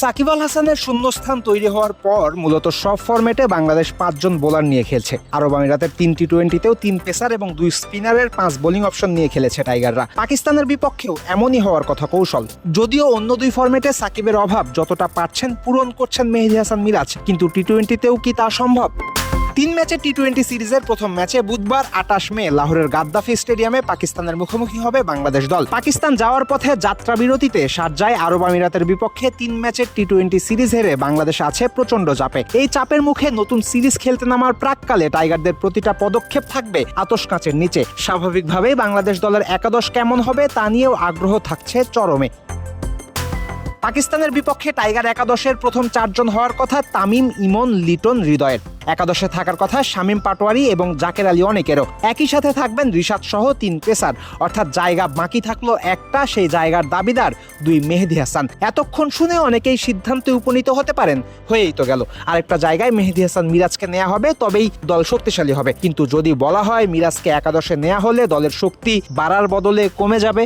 সাকিব আল হাসানের শূন্যস্থান তৈরি হওয়ার পর মূলত সব ফরম্যাটে বাংলাদেশ পাঁচজন বোলার নিয়ে খেলছে। আরব আমিরাতের তিন টি টোয়েন্টিতেও তিন পেসার এবং দুই স্পিনারের পাঁচ বোলিং অপশন নিয়ে খেলেছে টাইগাররা। পাকিস্তানের বিপক্ষেও এমনই হওয়ার কথা কৌশল। যদিও অন্য দুই ফরম্যাটে সাকিবের অভাব যতটা পারছেন পূরণ করছেন মেহেদি হাসান মিরাজ, কিন্তু টি টোয়েন্টিতেও কি তা সম্ভব? তিন ম্যাচে টি টোয়েন্টি সিরিজের প্রথম ম্যাচে বুধবার আটাশ মে লাহোরের গাদ্দাফি স্টেডিয়ামে পাকিস্তানের মুখোমুখি হবে বাংলাদেশ দল। পাকিস্তান যাওয়ার পথে যাত্রা বিরতিতে শারজায় আরব আমিরাতের বিপক্ষে তিন ম্যাচের টি টোয়েন্টি সিরিজ হেরে বাংলাদেশ আছে প্রচণ্ড চাপে। এই চাপের মুখে নতুন সিরিজ খেলতে নামার প্রাককালে টাইগারদের প্রতিটা পদক্ষেপ থাকবে আতস কাঁচের নিচে। স্বাভাবিকভাবেই বাংলাদেশ দলের একাদশ কেমন হবে তা নিয়েও আগ্রহ থাকছে চরমে। পাকিস্তানের বিপক্ষে টাইগার একাদশের প্রথম চারজন হওয়ার কথা তামিম, ইমন, লিটন, হৃদয়ের। একাদশে থাকার কথা শামীম পাটোয়ারি এবং জাকের আলী অনেকেরও। একই সাথে থাকবেন রিশাদ সহ তিন পেসার। অর্থাৎ জায়গা বাকি থাকল একটা, সেই জায়গার দাবিদার দুই মেহেদি হাসান। এতক্ষণ শুনে অনেকেই সিদ্ধান্তে উপনীত হতে পারেন, হয়েই তো গেল। আরেকটা জায়গায় মেহেদি হাসান মিরাজকে নেওয়া হবে, তবেই দল শক্তিশালী হবে। কিন্তু যদি বলা হয় মিরাজকে একাদশে নেওয়া হলে দলের শক্তি বাড়ার বদলে কমে যাবে।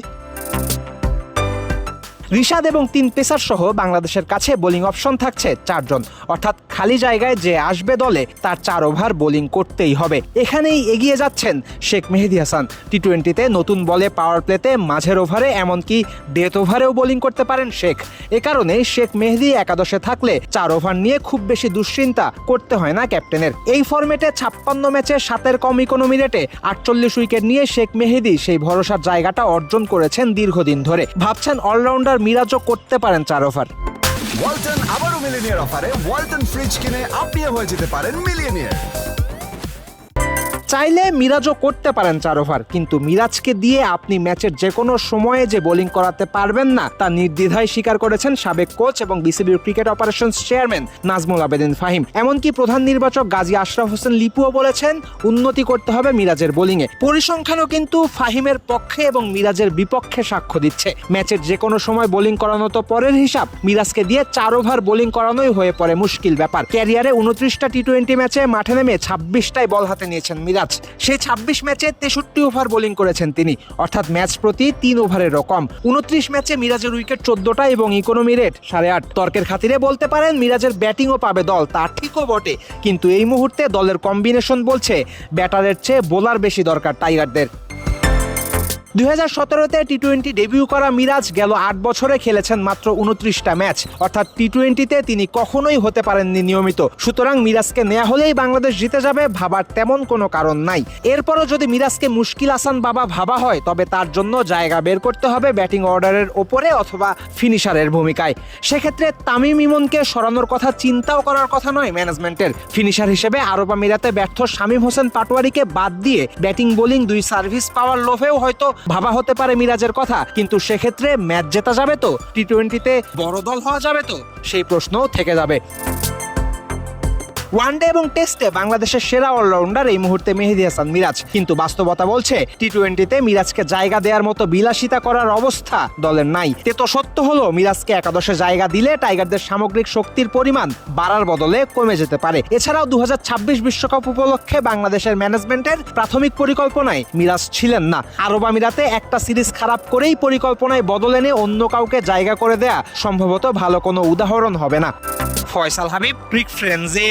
রিশাদ এবং তিন পেসার সহ বাংলাদেশের কাছে বোলিং অপশন থাকছে চারজন। অর্থাৎ খালি জায়গায় যে আসবে দলে, তার চার ওভার বোলিং করতেই হবে। এখানেই এগিয়ে যাচ্ছেন শেখ মেহেদি হাসান। টি টোয়েন্টিতে নতুন বলে পাওয়ার প্লেতে মাঝের ওভারে এমনকি ডেথ ওভারেও বোলিং করতে পারেন শেখ। এ কারণে শেখ মেহেদি একাদশে থাকলে চার ওভার নিয়ে খুব বেশি দুশ্চিন্তা করতে হয় না ক্যাপ্টেনের। এই ফরম্যাটে ছাপ্পান্ন ম্যাচে সাতের কম ইকোনমি রেটে আটচল্লিশ উইকেট নিয়ে শেখ মেহেদি সেই ভরসার জায়গাটা অর্জন করেছেন দীর্ঘদিন ধরে। ভাবছেন অলরাউন্ডার মিরাজও করতে পারেন চার অফার ওয়ালটন আবারও মিলিনিয়ার অফারে ওয়ালটন ফ্রিজ কিনে আপনিও হয়ে যেতে পারেন মিলিয়নিয়ার চাইলে মিরাজও করতে পারেন চার ওভার, কিন্তু মিরাজকে দিয়ে আপনি ম্যাচের যে কোনো সময়ে যে বোলিং করাতে পারবেন না, তা নির্দ্বিধায় স্বীকার করেছেন সাবেক কোচ এবং বিসিবির cricket operation chairman Nazmul Abedin Fahim. এমনকি প্রধান নির্বাচক গাজী আশরাফ হোসেন লিপুও বলেছেন, উন্নতি করতে হবে মিরাজের বোলিংয়ে। পরিসংখ্যানও কিন্তু ফাহিমের পক্ষে এবং মিরাজের বিপক্ষে সাক্ষ্য দিচ্ছে। ম্যাচের যে কোনো সময় বোলিং করানো তো পরের হিসাব, মিরাজকে দিয়ে চার ওভার বোলিং করানোই হয়ে পড়ে মুশকিল ব্যাপার। ক্যারিয়ারে উনত্রিশটা টি টোয়েন্টি ম্যাচে মাঠে নেমে ছাব্বিশটাই বল হাতে নিয়েছেন মিরাজ। সেই ছাব্বিশ ম্যাচে তেষট্টি ওভার বোলিং করেছেন তিনি। অর্থাৎ ম্যাচ প্রতি তিন ওভারের রকম উনত্রিশ ম্যাচে মিরাজের উইকেট চোদ্দটা এবং ইকোনমি রেট সাড়ে আট। তর্কের খাতিরে বলতে পারেন, মিরাজের ব্যাটিংও পাবে দল। তা ঠিকও বটে। কিন্তু এই মুহূর্তে দলের কম্বিনেশন বলছে, ব্যাটারের চেয়ে বোলার বেশি দরকার টাইগারদের। দুই হাজার সতেরোতে টি টোয়েন্টি ডেবিউ করা মিরাজ গেল আট বছরে খেলেছেন মাত্র উনত্রিশটা ম্যাচ। অর্থাৎ টি টোয়েন্টিতে তিনি কখনোই হতে পারেননি নিয়মিত। সুতরাং মিরাজকে নেওয়া হলেই বাংলাদেশ জিতে যাবে ভাবার তেমন কোনো কারণ নাই। এরপরও যদি মিরাজকে মুশকিল আসান বাবা ভাবা হয়, তবে তার জন্য জায়গা বের করতে হবে ব্যাটিং অর্ডারের ওপরে অথবা ফিনিশারের ভূমিকায়। সেক্ষেত্রে তামিম ইমনকে সরানোর কথা চিন্তাও করার কথা নয় ম্যানেজমেন্টের। ফিনিশার হিসেবে আরব আমিরাতে ব্যর্থ শামীম হোসেন পাটোয়ারিকে বাদ দিয়ে ব্যাটিং বোলিং দুই সার্ভিস পাওয়ার লোভেও হয়তো ভাবা হতে পারে মিরাজের কথা, কিন্তু সেক্ষেত্রে ম্যাচ জেতা যাবে তো? টি টোয়েন্টিতে বড় দল হওয়া যাবে তো? সেই প্রশ্নও থেকে যাবে। ওয়ানডে এবং টেস্টে বাংলাদেশের সেরা অলরাউন্ডার এই মুহূর্তে মেহেদি হাসান মিরাজ। কিন্তু বাস্তবতা বলছে টি টোয়েন্টিতে মিরাজকে জায়গা দেওয়ার মতো বিলাসিতা করার অবস্থা দলের নাই। তে তো সত্য হলো, মিরাজকে একাদশে জায়গা দিলে টাইগারদের সামগ্রিক শক্তির পরিমাণ বাড়ার বদলে কমে যেতে পারে। এছাড়াও দু বিশ্বকাপ উপলক্ষে বাংলাদেশের ম্যানেজমেন্টের প্রাথমিক পরিকল্পনায় মিরাজ ছিলেন না। আরব আমিরাতে একটা সিরিজ খারাপ করেই পরিকল্পনায় বদল এনে অন্য কাউকে জায়গা করে দেয়া সম্ভবত ভালো কোনো উদাহরণ হবে না। ফয়সাল হাবিব, ক্রিক ফ্রেন্ডসে।